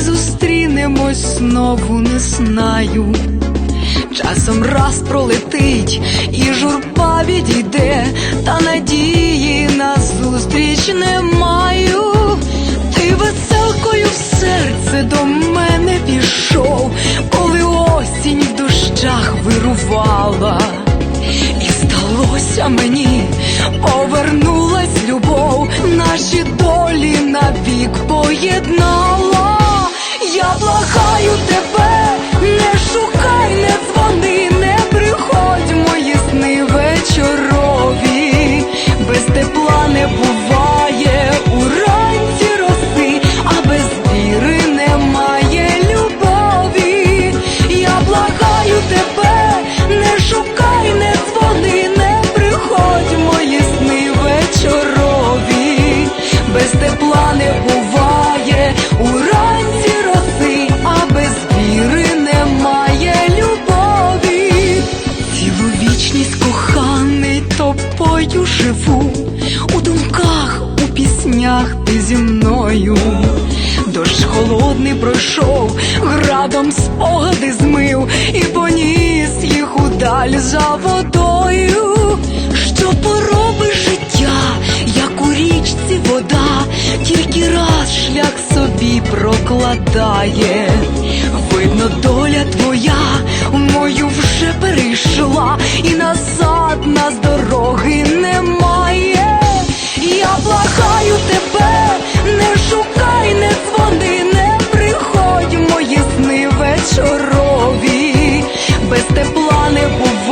зустрінемось знову, не знаю. Часом раз пролетить, і журба відійде, та надії на зустріч не маю. Ти веселкою в серце до мене пішов, коли осінь в дощах вирувала. І здалося мені, повернулась любов, наші долі навік піснях ти зі мною. Дощ холодний пройшов, градом спогади змив і поніс їх удаль за водою. Що поробиш життя, як у річці вода, тільки раз шлях собі прокладає. Видно, доля твоя просторові, без тепла не буває.